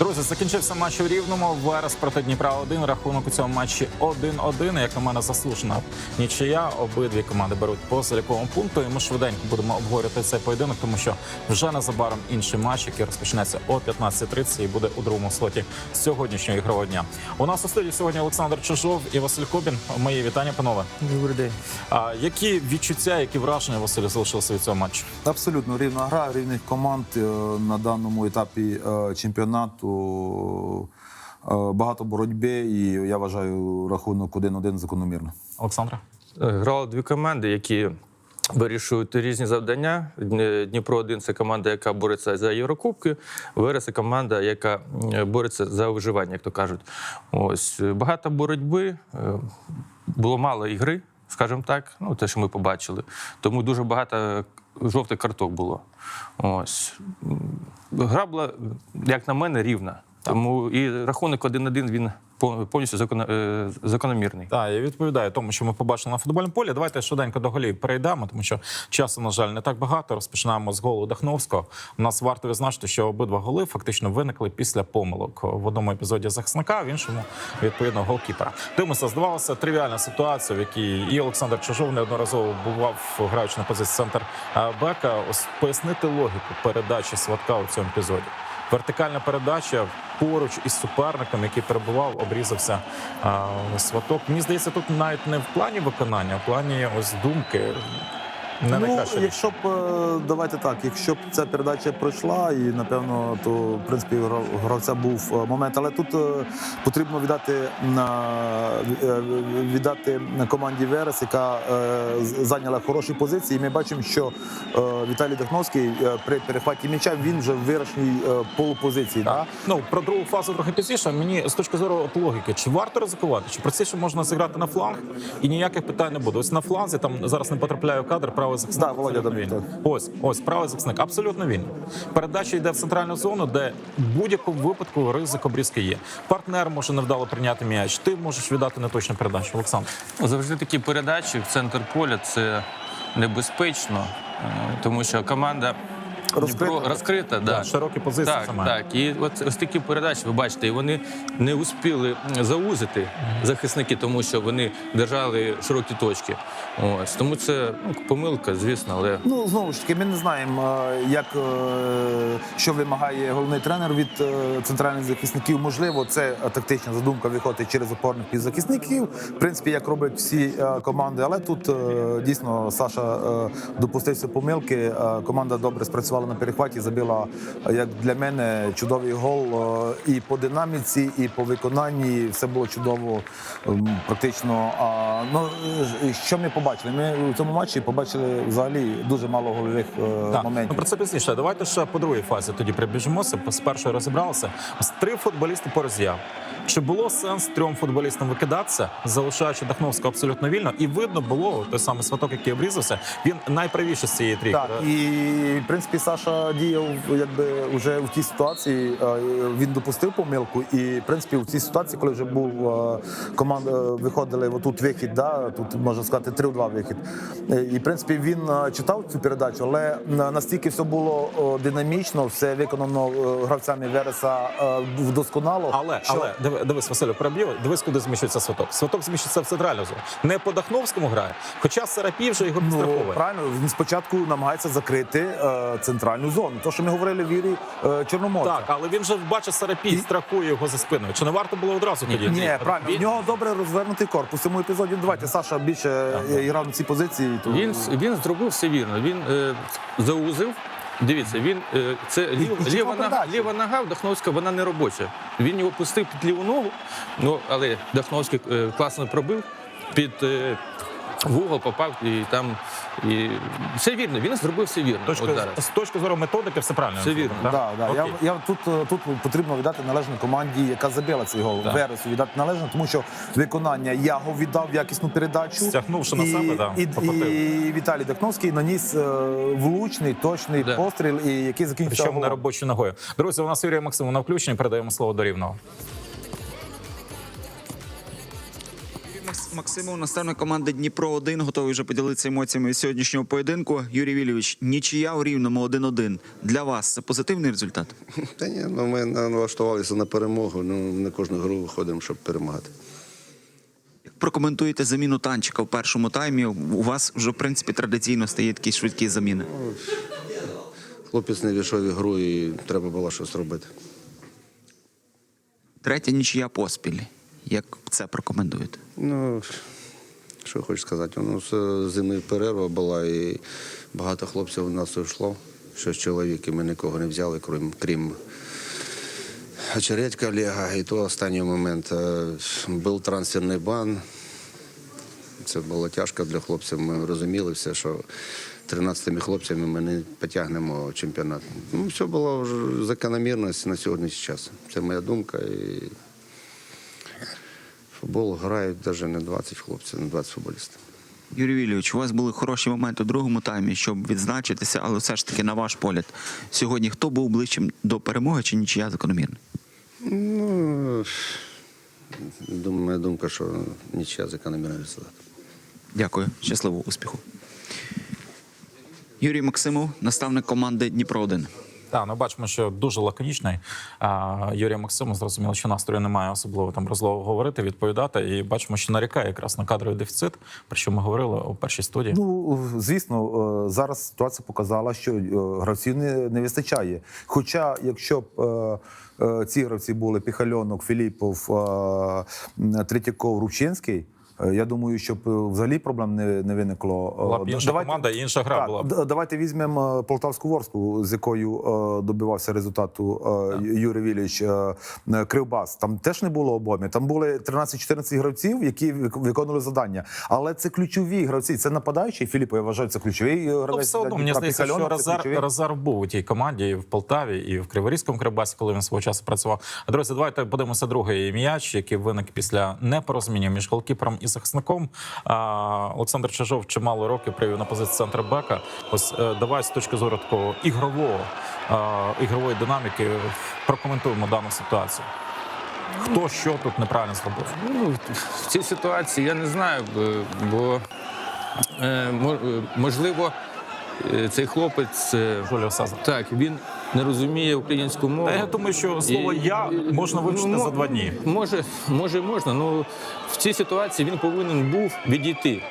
Друзі, закінчився матч у рівному. Верес проти Дніпра 1 Рахунок у цьому матчі 1-1. Як на мене заслужена нічия. Обидві команди беруть по заліковому пункту. І ми швиденько будемо обговорювати цей поєдинок, тому що вже незабаром інший матч, який розпочнеться о 15.30 і буде у другому слоті сьогоднішнього ігрового дня. У нас у студії сьогодні Олександр Чижов і Василь Кобін. Мої вітання, панове. Добрий день. А які відчуття, які враження Василь залишилися від цього матчу? Абсолютно рівна гра, рівних команд е, на даному етапі е, чемпіонату. Е, Багато боротьби, і я вважаю рахунок 1-1 закономірно. Олександра? Е, Грали дві команди, які вирішують різні завдання. Дніпро 1 це команда, яка бореться за Єврокубки. Верес це команда, яка бореться за виживання, як то кажуть. Ось е, багато боротьби, е, було мало ігри, скажімо так. Ну, те, що ми побачили. Тому дуже багато жовтих карток було. Ось. Гра була, як на мене, рівна. Тому і рахунок 1-1 він повністю е, закономірний. Так, я відповідаю тому, що ми побачили на футбольному полі. Давайте швиденько до голів перейдемо, тому що часу, на жаль, не так багато. Розпочинаємо з голу Дахновського. У нас варто відзначити, що обидва голи фактично виникли після помилок в одному епізоді захисника, в іншому відповідно голкіпера. Дивимося, здавалося тривіальна ситуація, в якій і Олександр Чижов неодноразово бував граючи на позиції центр е, бека. Ось пояснити логіку передачі сватка у цьому епізоді. Вертикальна передача поруч із суперником, який перебував, обрізався сваток. Мені здається, тут навіть не в плані виконання, а в плані ось думки. Не ну, якщо б е, давайте так, якщо б ця передача пройшла, і напевно, то в принципі гравця був е, момент. Але тут е, потрібно віддати на віддати команді Верес, яка зайняла хороші позиції. І ми бачимо, що Віталій Дахновський при перехваті м'яча він вже в виграшній е, полупозиції. Да? Ну про другу фазу трохи пізніше. Мені з точки зору от логіки, чи варто ризикувати, чи простіше можна зіграти на фланг, і ніяких питань не буде. Ось на фланзі там зараз не потрапляє в кадр правий захисник. Да, Володя абсолютно Ось ось правий захисник, абсолютно вільно. Передача йде в центральну зону, де в будь-якому випадку ризик обрізки є. Партнер може невдало прийняти м'яч. Ти можеш віддати неточну передачу. Олександр. Завжди такі передачі в центр поля це небезпечно, е, тому що команда Розкрита. Дніпро розкрита. Да. широкі позиції Так, саме. так. І от ось такі передачі, ви бачите, і вони не успіли заузити захисники, тому що вони держали широкі точки. Ось тому це ну, помилка, звісно, але Ну знову ж таки, ми не знаємо, е, як е, що вимагає головний тренер від е, центральних захисників. Можливо, це тактична задумка виходить через опорних півзахисників. В принципі, як роблять всі команди. Але тут дійсно Саша допустився помилки. Команда добре спрацювала на перехваті, забила, е, як для мене, чудовий гол е, і по динаміці, і по виконанні. Все було чудово, ем, практично. А, Ну е, що ми побачили? Ми у цьому матчі побачили взагалі дуже мало гольових е, Так, ну, моментів. про це пізніше. Давайте ще по другій фазі тоді прибіжимося. З першої розібралися. Три футболісти по роз'яв. Чи було сенс трьом футболістам викидатися, залишаючи Дахновського абсолютно вільно? І видно було той самий сваток, який обрізався. Він найправіший з цієї трійки. Так, і в принципі Саша діяв якби вже в тій ситуації. е, Він допустив помилку, і в принципі в цій ситуації, коли вже був е, команда, виходили отут вихід, да, тут можна сказати 3-2 вихід. Е, І в принципі він е, читав цю передачу, але настільки все було динамічно, все виконано е, гравцями Вереса е, досконало. Але, що- але диви- дивись, Василю, переб'ю, дивись, куди зміщується сваток. Сваток зміщується в центральну зону. Не по Дахновському грає, хоча Сарапій вже його Ну, правильно, він спочатку намагається закрити е, центральну зону. То, що ми говорили в вірі е, Чорноморця. Так, але він же бачить Сарапій, страхує його за спиною. Чи не варто було одразу тоді? Ні, правильно. В нього добре розвернутий корпус. В цьому епізоді давайте Саша більше е, грав на цій позиції. То... він, він зробив все вірно. Він е, заузив. Дивіться, він е, це лів, ліва, нога, ліва нога в Дахновська, вона не робоча. Він його пустив під ліву ногу, ну але Дахновський е, класно пробив під е, вугол, попав і там. І все вірно. Він зробив все вірно. Точка, От зараз. з точки зору методики, все правильно. Все вірно. Так? Да, да. Я, Окей. я тут, е, тут потрібно віддати належну команді, яка забила цей гол. Да. Вересу віддати належно, тому що виконання Яго віддав якісну передачу. Стягнувши на себе, да, і, і Віталій Дахновський наніс е, влучний, точний Да. постріл, і який закінчився Причому не голом. робочою ногою. Друзі, у нас Юрія Максимов на включенні. Передаємо слово до рівного. Максимов, наставник команди Дніпро 1 готовий вже поділитися емоціями сьогоднішнього поєдинку. Юрій Вільович, нічия у рівному 1-1. Для вас це позитивний результат? Та ні, ну ми налаштувалися на перемогу. Ну не кожну гру виходимо, щоб перемагати. Прокоментуєте заміну танчика в першому таймі. У вас вже в принципі традиційно стає такі швидкі заміни. Хлопець не війшов в ігру і треба було щось робити. Третя нічия поспіль. Як це прокоментуєте? Ну що хочу сказати, ну з зими перерва була, і багато хлопців у нас йшло. Щось чоловік, і ми нікого не взяли, крім крім Очередька Олега. І то останній момент е, був трансферний бан. Це було тяжко для хлопців. Ми розуміли все, що 13 хлопцями ми не потягнемо чемпіонат. Ну, все було закономірність на сьогоднішній час. Це моя думка. І футбол грають навіть не 20 хлопців, не 20 футболістів. Юрій Вільович, у вас були хороші моменти у другому таймі, щоб відзначитися, але все ж таки, на ваш погляд, сьогодні хто був ближчим до перемоги чи нічия закономірна? Ну, дум- моя думка, що нічия закономірний результат. Дякую, щасливого успіху. Юрій Максимов, наставник команди Дніпро 1 Так, ну бачимо, що дуже лаконічний. Юрій Максимов зрозуміло, що настрою немає особливо там розлого говорити, відповідати. І бачимо, що нарікає якраз на кадровий дефіцит, про що ми говорили у першій студії. Ну звісно, е, зараз ситуація показала, що е, гравців не, вистачає. Хоча, якщо б е, ці гравці були Піхальонок, Філіпов, Третьяков, Рубчинський. Е, Я думаю, щоб е, взагалі проблем не, не виникло. Е, Була б інша команда інша гра так, була б. Давайте візьмемо Полтавську Ворску, з якою добивався результату Юрій Віліч Кривбас. Там теж не було обойми. Там були 13-14 гравців, які виконували завдання. Але це ключові гравці. Це нападаючий Філіппо, я вважаю, це ключовий е, Ну, гравець. все одно, мені здається, що ключовий. резерв був у тій команді і в Полтаві, і в Криворізькому Кривбасі, коли він свого часу працював. А друзі, давайте подивимося другий м'яч, який виник після непорозуміння між голкіпером і захисником. Олександр Чижов чимало років привів на позицію центра бека. Ось е, давай з точки зору такого ігрового ігрової динаміки прокоментуємо дану ситуацію. Хто що тут неправильно зробив? Ну, в цій ситуації я не знаю, бо е, е, можливо, цей хлопець е, Сазар. так, він не розуміє українську мову. Та я думаю, що слово І- я можна вивчити Ну, за два дні. Може, може, можна. Ну в цій ситуації він повинен був відійти.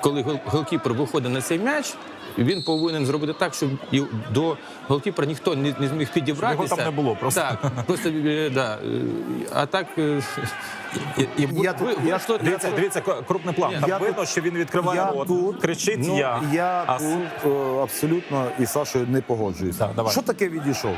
Коли гол- голкіпер виходить на цей м'яч, він повинен зробити так, щоб і до голкіпера ніхто не, не зміг підібратися. Щоб його там не було просто. Так, просто е, да. А так е, І, і Я тут- ви- я- що- Дивіться, дивіться, крупний план. Там Я видно, тут- що він відкриває я рот, тут- кричить Ну, я. я а тут е, абсолютно із Сашою не погоджуюся. Так, давай. Що таке відійшов?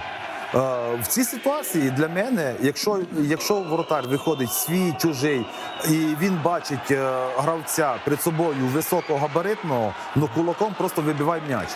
Е, в цій ситуації для мене, якщо, якщо воротар виходить свій чужий і він бачить е, гравця перед собою високогабаритного, ну кулаком просто вибивай м'яч.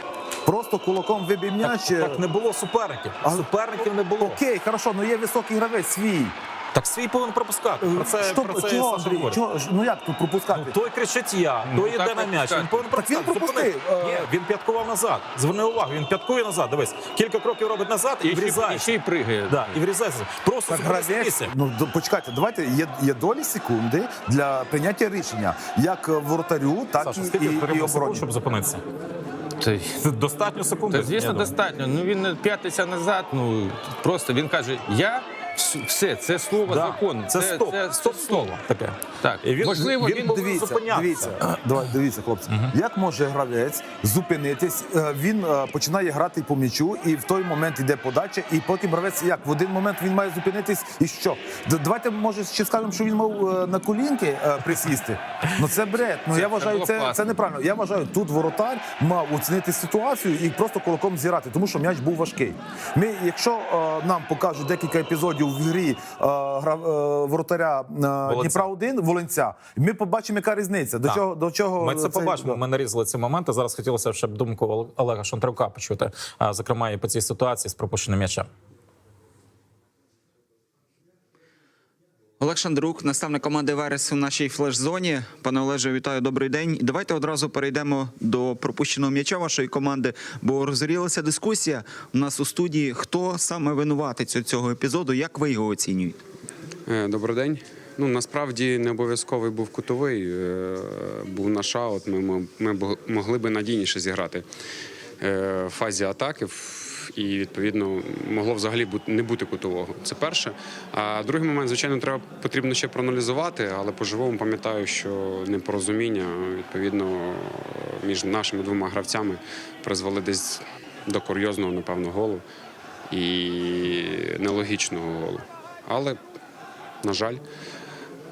Просто кулаком вибив м'яч. Так, Так не було суперників. а- Суперників не було. Окей, хорошо, ну є високий гравець свій. Так свій повинен пропускати. Про це, Що- про це чого, Саша Андрій, чого ж- ну як тут пропускати? Ну, той кричить я, Ну, той так йде на м'яч. пропускати. Він повинен Так він пропускати. пропустив. Зупини. Е, Ні, він п'яткував назад. Зверни увагу, він п'яткує назад. Дивись, кілька кроків робить назад і, і, ще, і врізається. ще й пригає. Да, і врізається. Просто Так зупинись на гравець, місці. ну до- почекайте, давайте є, є долі секунди для прийняття рішення як е, воротарю, так Саша, і, скільки і, і потрібно секунд, обороні. щоб зупинитися? Це Достатньо секунд. Та, звісно, достатньо. Ну він не п'ятиться назад. Ну просто він каже: я все, це слово Да. закон. Це, стоп, це, стоп слово таке. Так, І він, можливо, він, він повинен Дивіться, зупинятися. дивіться, давай, дивіться, хлопці. Як може гравець зупинитись? Е, Він е, починає грати по м'ячу, і в той момент йде подача, і потім гравець як в один момент він має зупинитись, і що? Д- Давайте може ще скажемо, що він мав е, на колінки е, присісти. Ну це бред. Ну Це- я це вважаю, було це, класно. це неправильно. Я вважаю, тут воротар мав оцінити ситуацію і просто кулаком зіграти, тому що м'яч був важкий. Ми, якщо е, нам покажуть декілька епізодів в грі е, гра, е, воротаря е, Дніпра 1 Волинця, ми побачимо, яка різниця. До Так. чого до чого Ми це цей- побачимо. Ми нарізали ці моменти. Зараз хотілося б ще думку Олега Шонтравка почути, зокрема і по цій ситуації з пропущеним м'ячем. Олег Шандрук, наставник команди Верес у нашій флеш-зоні. Пане Олеже, вітаю, добрий день. Давайте одразу перейдемо до пропущеного м'яча вашої команди, бо розгорілася дискусія у нас у студії. Хто саме винуватець цього епізоду? Як ви його оцінюєте? Е, Добрий день. Ну насправді не обов'язковий був кутовий, е, був наш аут. Ми, ми, могли би надійніше зіграти е, в фазі атаки. І відповідно могло взагалі бути не бути кутового. Це перше. А другий момент, звичайно, треба потрібно ще проаналізувати, але по-живому пам'ятаю, що непорозуміння відповідно між нашими двома гравцями призвели десь до курйозного, напевно, голу і нелогічного голу. Але на жаль,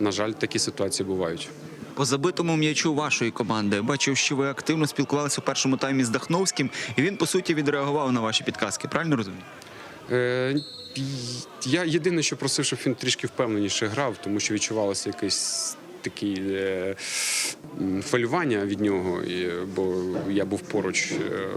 на жаль, такі ситуації бувають. По забитому м'ячу вашої команди бачив, що ви активно спілкувалися у першому таймі з Дахновським, і він по суті відреагував на ваші підказки. Правильно розумію? Е, я єдине, що просив, щоб він трішки впевненіше грав, тому що відчувалося якесь таке е, хвилювання від нього, і, бо я був поруч. Е,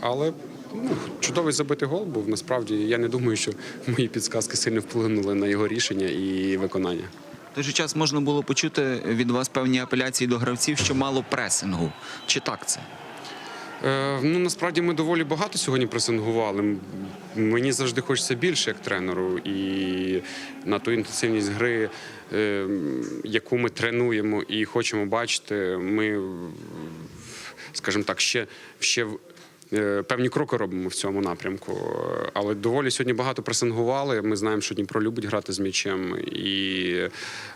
але ну, чудовий забитий гол був. Насправді я не думаю, що мої підсказки сильно вплинули на його рішення і виконання. Той же час можна було почути від вас певні апеляції до гравців, що мало пресингу. Чи так це? Е, ну насправді ми доволі багато сьогодні пресингували. Мені завжди хочеться більше як тренеру, і на ту інтенсивність гри, е, яку ми тренуємо і хочемо бачити, ми, скажімо так, ще, ще певні кроки робимо в цьому напрямку. Е, Але доволі сьогодні багато пресингували. Ми знаємо, що Дніпро любить грати з м'ячем, і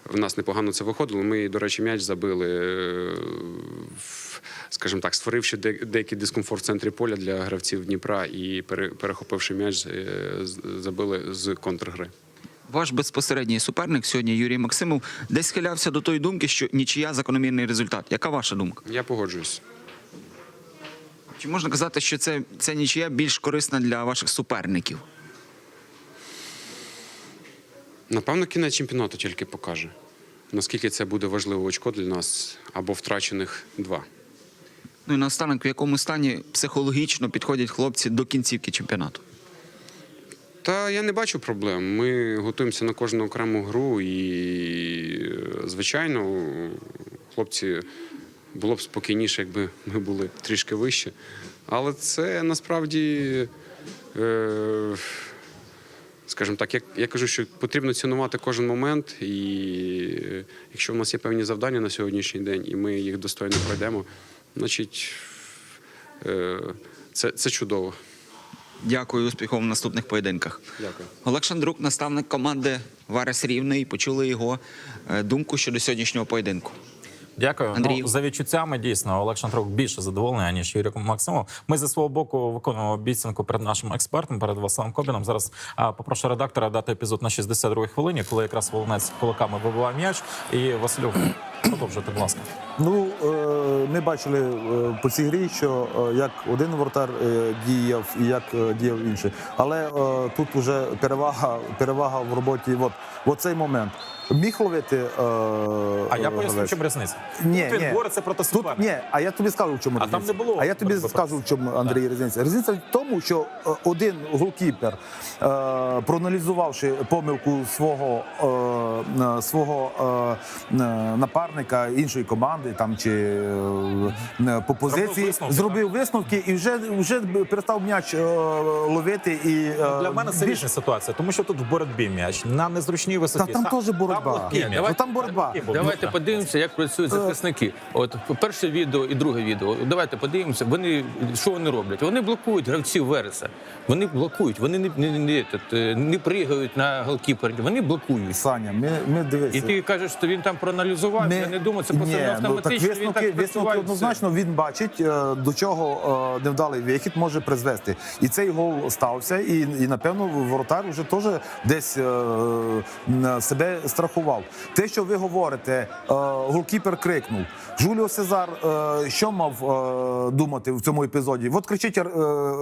в нас непогано це виходило. Ми, до речі, м'яч забили. е, скажімо так, створивши де- деякий дискомфорт в центрі поля для гравців Дніпра і пере- перехопивши м'яч, е, забили з контргри. Ваш безпосередній суперник сьогодні Юрій Максимов десь схилявся до тої думки, що нічия закономірний результат. Яка ваша думка? Я погоджуюсь. Чи можна казати, що це, ця нічия більш корисна для ваших суперників? Напевно, кінець чемпіонату тільки покаже, наскільки це буде важливе очко для нас або втрачених два. Ну і наостанок, в якому стані психологічно підходять хлопці до кінцівки чемпіонату? Та я не бачу проблем. Ми готуємося на кожну окрему гру, і, е, звичайно, хлопці було б спокійніше, якби ми були трішки вище. Але це насправді, е, скажімо так, я, я кажу, що потрібно цінувати кожен момент, і е, якщо в нас є певні завдання на сьогоднішній день, і ми їх достойно пройдемо, значить е, це, це чудово. Дякую, успіхів в наступних поєдинках. Дякую. Олег Шандрук, наставник команди Варес Рівний. Почули його думку щодо сьогоднішнього поєдинку. Дякую. Андрію. Ну, за відчуттями дійсно Олег Шантрук більше задоволений, ніж Юрій Максимов. Ми зі свого боку виконуємо обіцянку перед нашим експертом, перед Василем Кобіном. Зараз а, попрошу редактора дати епізод на 62-й хвилині, коли якраз Волонець кулаками вибиває м'яч. І Василю, продовжуйте, будь ласка. Ну, е, ми бачили е, по цій грі, що е, як один воротар е, діяв і як діяв інший. Але тут вже перевага, перевага в роботі. От, от цей момент. Міг ловити. Е, А я поясню, в чому різниця. Ні, Тут він ні. бореться проти Тут, суперника. ні, а я тобі скажу, в чому А там різниця. не було А я тобі боротьби скажу, в чому Андрій різниця. Різниця в тому, що е, один голкіпер, е, проаналізувавши помилку свого, е, е, свого е, е, напарника іншої команди, там чи е, по позиції, висновки, зробив висновки і вже вже перестав м'яч е, ловити. І е, Для мене це більш- різна ситуація, тому що тут в боротьбі м'яч на незручній висоті. Та там теж боротьба. Там Ні, ну, там боротьба. Давайте Ну, подивимося, як працюють захисники. От перше відео і друге відео. Давайте подивимося. Вони що вони роблять? Вони блокують гравців Вереса. Вони блокують. Вони не, не, не, не, не пригають на голкіпер. Вони блокують. Саня, ми, ми дивися. І ти кажеш, що він там проаналізував. Я не думаю, це просто Ні, ну, автоматично. так він висновки, так висновки працював, і все. однозначно він бачить, е, до чого е, невдалий вихід може призвести. І цей гол стався, і, і напевно воротар вже теж десь е, м, себе страхував. Те, що ви говорите, е, голкіпер крикнув. Жуліо Сезар, е, що мав е, думати в цьому епізоді? От кричить е,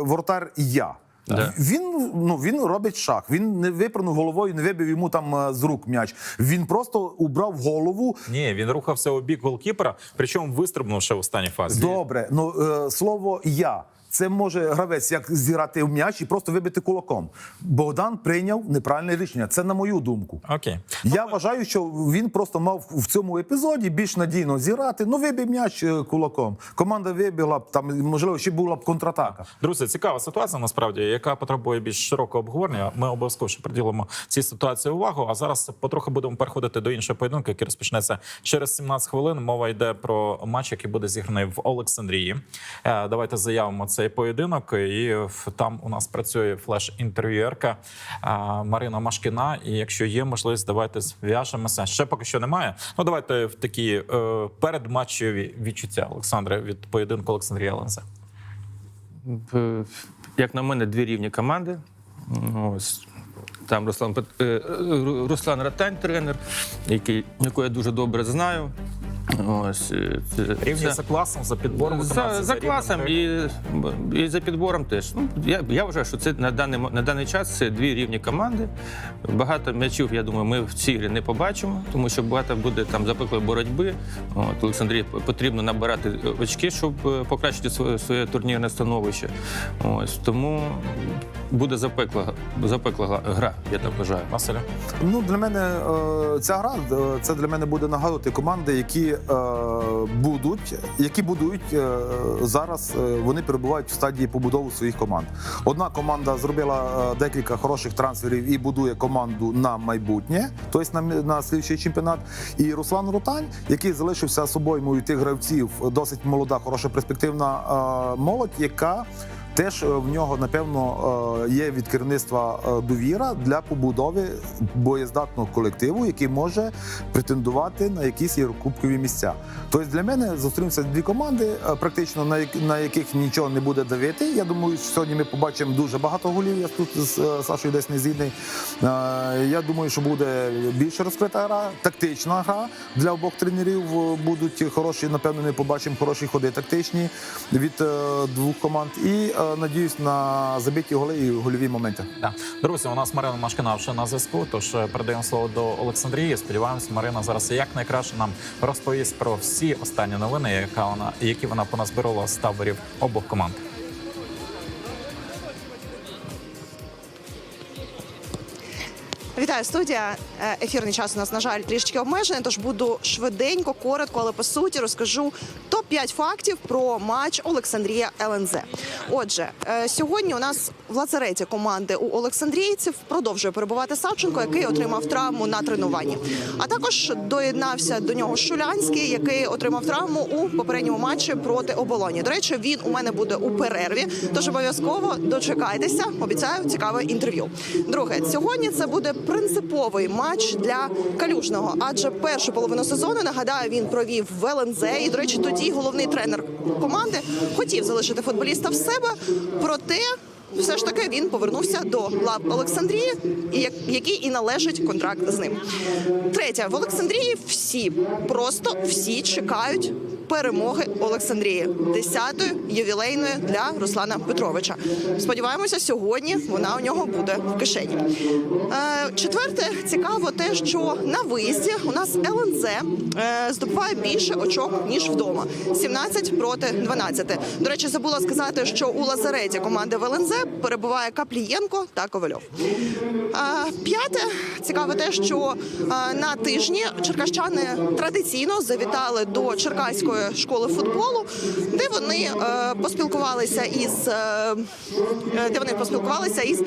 воротар я. Да. Він ну він робить шаг. Він не випрыгнув головою, не вибив йому там з рук м'яч. Він просто убрав голову. Ні, він рухався у бік голкіпера, причому вистрибнувши в останній фазі. Добре, ну е, слово я. Це може гравець як зіграти в м'яч і просто вибити кулаком. Богдан прийняв неправильне рішення. Це на мою думку. Окей. Я вважаю, що він просто мав в цьому епізоді більш надійно зіграти. Ну, вибив м'яч е, кулаком. Команда вибігла б там, можливо, ще була б контратака. Друзі, цікава ситуація насправді, яка потребує більш широкого обговорення. Ми обов'язково ще приділимо цій ситуації увагу. А зараз потроху будемо переходити до іншого поєдинку, який розпочнеться через 17 хвилин. Мова йде про матч, який буде зіграний в Олександрії. Е, Давайте заявимо цей поєдинок. І там у нас працює флеш-інтерв'юерка е, Марина Машкіна. І якщо є можливість, давайте зв'яжемося. Ще поки що немає. Ну давайте в такі е, передматчеві відчуття Олександре від поєдинку Олександрія Лензе. Е, Як на мене, дві рівні команди. Ось. Там Руслан, е, Руслан Ратань, тренер, який, якого я дуже добре знаю. Ось, е, це- Рівні це- за класом, за підбором за, за класом і, і за підбором теж. Ну, я, я вважаю, що це на даний, на даний час це дві рівні команди. Багато м'ячів, я думаю, ми в цій грі не побачимо, тому що багато буде там запеклої боротьби. От, Олександрії потрібно набирати очки, щоб е, покращити своє, своє турнірне становище. Ось, тому буде запекла, запекла гра, я так вважаю. Василю. Ну для мене е, ця гра е, це для мене буде нагадувати команди, які е, будуть, які будують е, зараз. е, Вони перебувають в стадії побудови своїх команд. Одна команда зробила е, декілька хороших трансферів і будує команду на майбутнє, тобто на, на слідчий чемпіонат. І Руслан Рутань, який залишився собою тих гравців, досить молода, хороша перспективна е, молодь, яка Теж е, в нього напевно е, є від керівництва е, довіра для побудови боєздатного колективу, який може претендувати на якісь єврокубкові місця. Тобто для мене зустрінуться дві команди, практично на яких нічого не буде давити. Я думаю, що сьогодні ми побачимо дуже багато голів. Я тут з Сашою десь не згідний. Я думаю, що буде більш розкрита гра, тактична гра для обох тренерів. Будуть хороші. Напевно, ми побачимо хороші ходи тактичні від двох команд. І надіюсь на забиті голи і гольові моменти. Да. Друзі, у нас Марина Машкина вже на зв'язку. Тож е, передаємо слово до Олександрії. Сподіваємось, Марина зараз як найкраще нам розповість про всі останні новини, яка вона які вона поназбирала з таборів обох команд. Вітаю, студія. Е, Ефірний час у нас, на жаль, трішки обмежений, тож буду швиденько, коротко, але по суті розкажу топ-5 фактів про матч Олександрія ЛНЗ. Отже, е, сьогодні у нас в лазареті команди у Олександрійців продовжує перебувати Савченко, який отримав травму на тренуванні. А також доєднався до нього Шулянський, який отримав травму у попередньому матчі проти оболоні. До речі, він у мене буде у перерві, тож обов'язково дочекайтеся. Обіцяю цікаве інтерв'ю. Друге, сьогодні це буде принциповий матч для калюжного, адже першу половину сезону нагадаю, він провів в ЛНЗ. І до речі, тоді головний тренер команди хотів залишити футболіста в себе, проте. Все ж таки він повернувся до лав Олександрії, як- який і належить контракт з ним. Третє в Олександрії всі просто всі чекають перемоги Олександрії, 10-ї ювілейної для Руслана Петровича. Сподіваємося, сьогодні вона у нього буде в кишені. Е, четверте, цікаво те, що на виїзді у нас ЛНЗ е, здобуває більше очок ніж вдома 17 проти 12. До речі, забула сказати, що у лазареті команди в ЛНЗ перебуває Каплієнко та Ковальов. Е, П'яте цікаво те, що на тижні черкащани традиційно завітали до Черкаської школи футболу, де вони е, поспілкувалися із е, е, де вони поспілкувалися із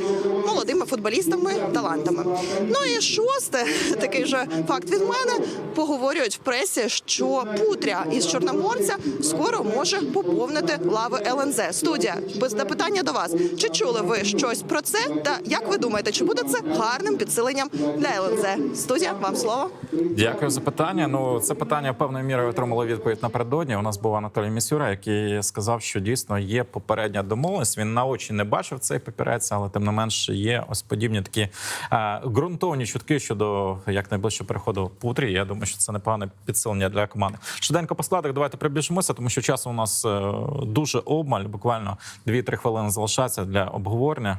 молодими футболістами, талантами. Ну і шосте, такий же факт від мене. Поговорюють в пресі, що Путря із Чорноморця скоро може поповнити лави ЛНЗ. Студія без запитання до вас. Чи чули ви щось про це? Та як ви думаєте, чи буде це гарним підсиленням для ЛНЗ? Студія, вам слово. Дякую за питання. Ну, це питання певною мірою отримало відповідь напередодні. У нас був Анатолій Місюра, який сказав, що дійсно є попередня домовленість. Він на очі не бачив цей папірець, але тим не менш є ось подібні такі е, ґрунтовні чутки щодо як найближчого переходу Путрі. Я думаю, що це непогане підсилення для команди. Швиденько по складах давайте прибіжимося, тому що часу у нас е, дуже обмаль, буквально 2-3 хвилини залишається. для обговорення.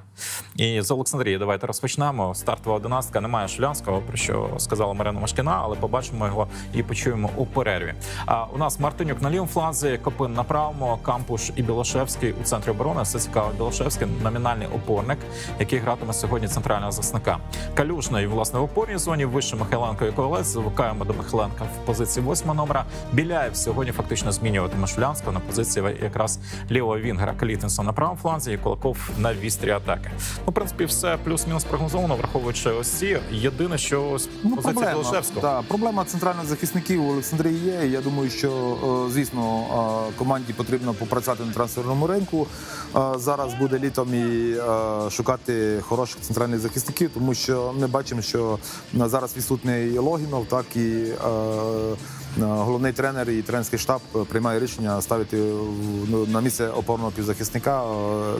І з Олександрії давайте розпочнемо. Стартова одинадцятка немає Шулянського, про що сказала Марина Машкіна, але побачимо його і почуємо у перерві. А у нас Мартинюк на лівому фланзі, Копин на правому, Кампуш і Білошевський у центрі оборони. Все цікаво. Білошевський номінальний опорник, який гратиме сьогодні центрального захисника. Калюжний, власне, в опорній зоні. Вище Михайленко і Ковалець. Звикаємо до Михайленка в позиції восьмого номера. Біляєв сьогодні фактично змінюватиме Шулянського на позиції якраз лівого вінгера Калітинса на правому фланзі і Кулаков на вістрі атаки. Ну, в принципі, все плюс-мінус прогнозовано, враховуючи ось ці. Єдине, що ось Ну, позиція проблема, Білошевського. да, проблема центральних захисників у Олександрії є. Я думаю, що звісно е, команді потрібно попрацювати на трансферному ринку. Е, Зараз буде літом і е, шукати хороших центральних захисників, тому що ми бачимо, що е, зараз відсутній Логінов, так і е, е, головний тренер і тренерський штаб приймає рішення ставити ну, на місце опорного півзахисника е,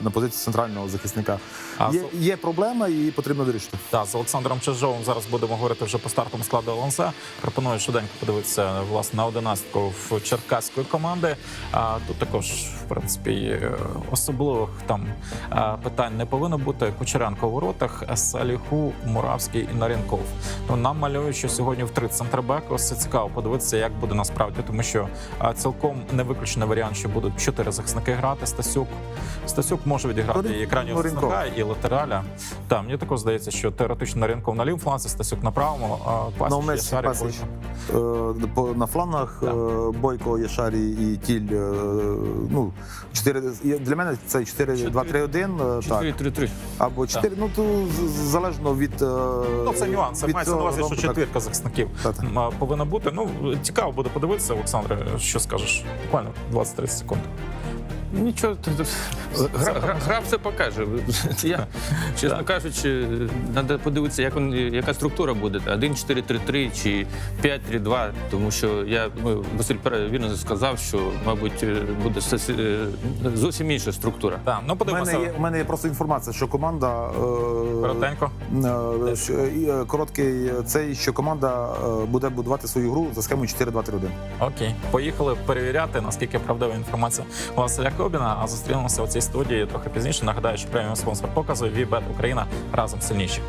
на позицію центрального захисника. А Є, со- є проблема, і потрібно вирішити. Так, з Олександром Чижовим зараз будемо говорити вже по стартовому складу ЛНЗ. Пропоную швиденько подивитися власне на одинадцятку в черкаської команди. А тут також, в принципі, е, особливих там е, питань не повинно бути. Кучеренко у воротах, Саліху, Муравський і Нарінков. Ну нам малюють, що сьогодні в три центрбеки. Ось це цікаво подивитися, як буде насправді, тому що цілком не виключений варіант, що будуть чотири захисники грати. Стасюк Стасюк може відіграти і крайнього захисника, і латераля. Там мені також здається, що теоретично на ринку на лівому фланзі, Стасюк на правому, а На Пасіч. Бойко. Е, по- на флангах Так. е, Бойко, Яшарі і Тіль. е, Ну, 4, для мене це 4-2-3-1. е, Так. 4-3-3. Або 4, ну то залежно від. Ну, це нюанс. від Мається на увазі, що четвірка захисників Так, так. повинна бути. Ну, цікаво буде подивитися, Олександре, що скажеш? Буквально 20-30 секунд. Нічого, гра, гра, гра все покаже. Я, чесно кажучи, треба подивитися, як він, яка структура буде. 1-4-3-3 чи 5-3-2, тому що я, ну, Василь вірно сказав, що, мабуть, буде е, зовсім інша структура. Так, ну У мене, є, у мене є просто інформація, що команда. е, коротенько. е, що- і, е, Короткий цей, що команда е, буде будувати свою гру за схемою 4-2-3-1. Окей, поїхали перевіряти, наскільки правдива інформація у Василя Кобіна. А зустрінемося у цій студії трохи пізніше. Нагадаю, що преміум спонсор показу Вібет Україна разом сильніші.